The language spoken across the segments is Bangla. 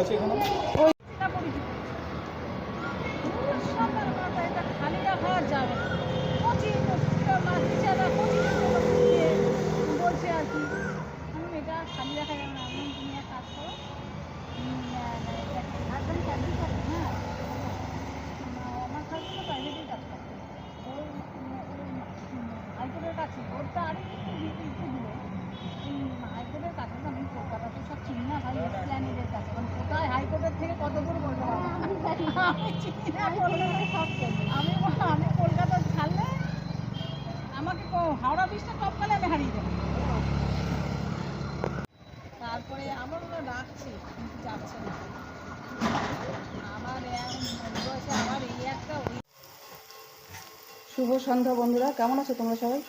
আছে এখানে এটা পরিচিত সরকার মাথা এটা খালি রাখা যাবে না কচি বাচ্চারা কচি দিয়ে বলছে আর কি আমি এটা খালি রাখা যাবে না আমি তুমি এক কাজ করো উম, আহ, এটা একদম চাকরি করো হ্যাঁ আহ, আমার কাছে তো প্রাইভেটেই কাজ করতে ওই হাইকোর্টের কাছে ওরটা আরও একটু দিতে একটু দূরে হাইকোর্টের কাছে তো আমি কলকাতা তো সব চিনি না ভাই প্ল্যানেটের কাছে কারণ কোথায় হাইকোর্টের থেকে কত দূর বলতে পারব না। কলকাতা ছাড়লে আমাকে হাওড়া ব্রিজটা আমি হারিয়ে তারপরে আমার এই একটা শুভ সন্ধ্যা বন্ধুরা, কেমন আছো তোমরা সবাই?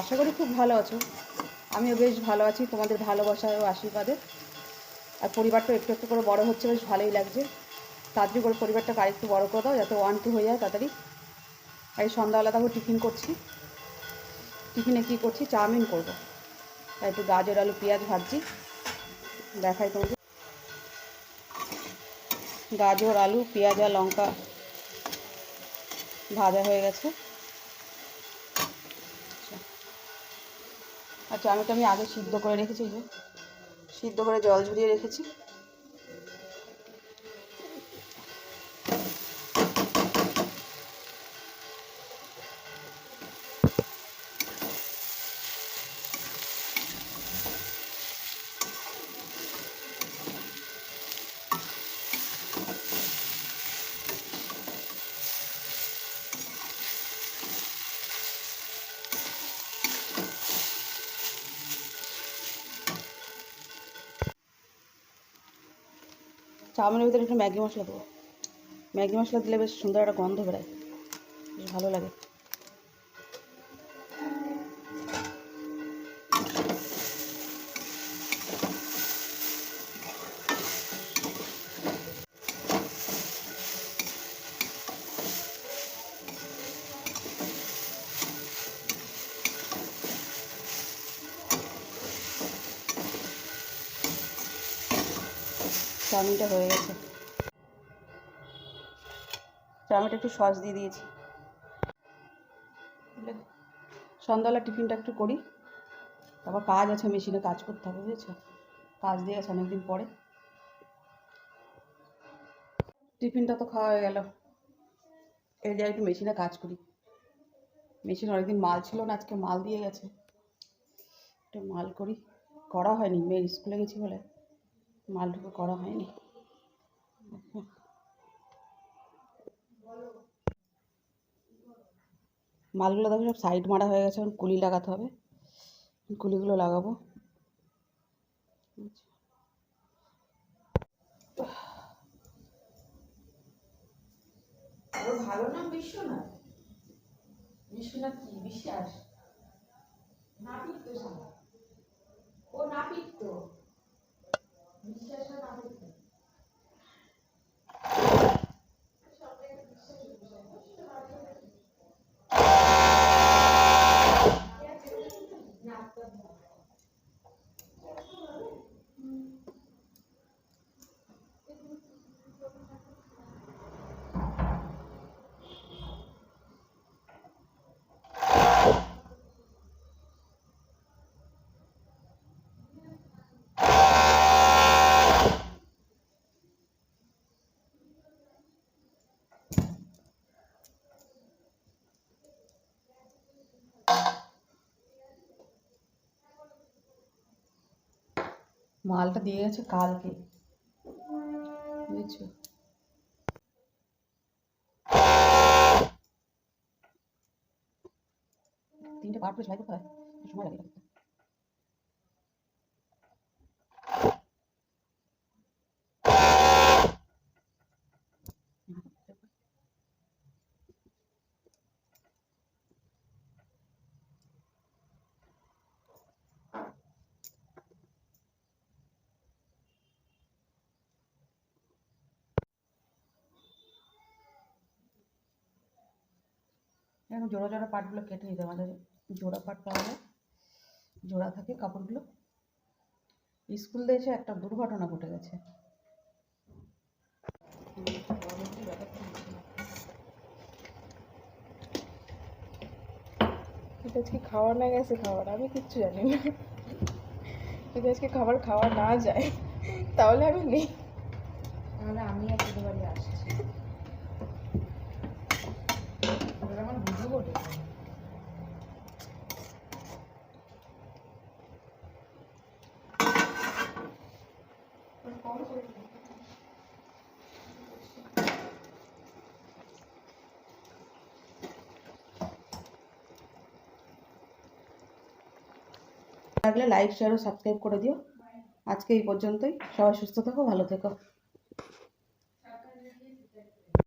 আশা করি খুব ভালো আছো। আমিও বেশ ভালো আছি তোমাদের ভালোবাসা ও আশীর্বাদে আর পরিবারটা একটু একটু করে বড় হচ্ছে, বেশ ভালোই লাগছে। তাড়াতাড়ি করে পরিবারটাকে আরেকটু বড় করে দাও, যাতে ওয়ান টু হয়ে যায় তাড়াতাড়ি। এই সন্ধ্যাবেলা টিফিন করছি। টিফিনে কী করছি? চাউমিন করব। তাই একটু গাজর, আলু, পেঁয়াজ ভাজছি। দেখাই তোমাকে। গাজর, আলু, পেঁয়াজ আর লঙ্কা ভাজা হয়ে গেছে। আচ্ছা আমি তো আমি আগে সিদ্ধ করে রেখেছি যে। সিদ্ধ করে জল ঝরিয়ে রেখেছি। চাউমিনের ভিতরে একটু ম্যাগি মশলা দেবো। ম্যাগি মশলা দিলে বেশ সুন্দর একটা গন্ধ বেরোয়। বেশ ভালো লাগে। চাউমিনটা হয়ে গেছে। চাউমিনটা একটু সস দিয়ে দিয়েছি? সন্ধ্যাবেলা টিফিনটা একটু করি। তারপর কাজ আছে, মেশিনে কাজ করতে হবে, বুঝেছ? কাজ দিয়ে গেছে অনেকদিন পরে। টিফিনটা তো খাওয়া হয়ে গেল। এই যে একটু মেশিনে কাজ করি। মেশিনে অনেকদিন মাল ছিল না, আজকে মাল দিয়ে গেছে। একটু মাল করি। করা হয়নি, মেয়ের স্কুলে গেছি বলে। মালটুকু করা হয়নি। মালগুলো দেখো সব সাইড মারা হয়ে গেছে, এখন কুলি লাগাতে হবে। কুলিগুলো লাগাবো। ভালো নাম বিশ্বনাথ? বিশ্বনাথ কি? বিশ্বাস? নাপিত তো ও নাপিত তো বিশ্বাস না নাপিত তো। মালটা দিয়ে গেছে কালকে। বুঝেছ? তিনটে পার্ট করে সেলাই করতে হয় সময় লাগে এরকম জোড়া জোড়া পাটগুলো কেটে নিতে হবে। আমাদের জোড়া পাট পাওয়া যায়। জোড়া থাকে কাপড়গুলো। স্কুল এসে একটা দুর্ঘটনা ঘটে গেছে। আজকে খাওয়া না গেছে খাবার আমি কিচ্ছু জানি না। যদি আজকে খাবার খাওয়া না যায় তাহলে আমি নেই। তাহলে আমি আর বাড়ি আসছি। লাগলে লাইক শেয়ার ও সাবস্ক্রাইব করে দিও। আজকে এই পর্যন্তই। সবাই সুস্থ থাকো, ভালো থেকো।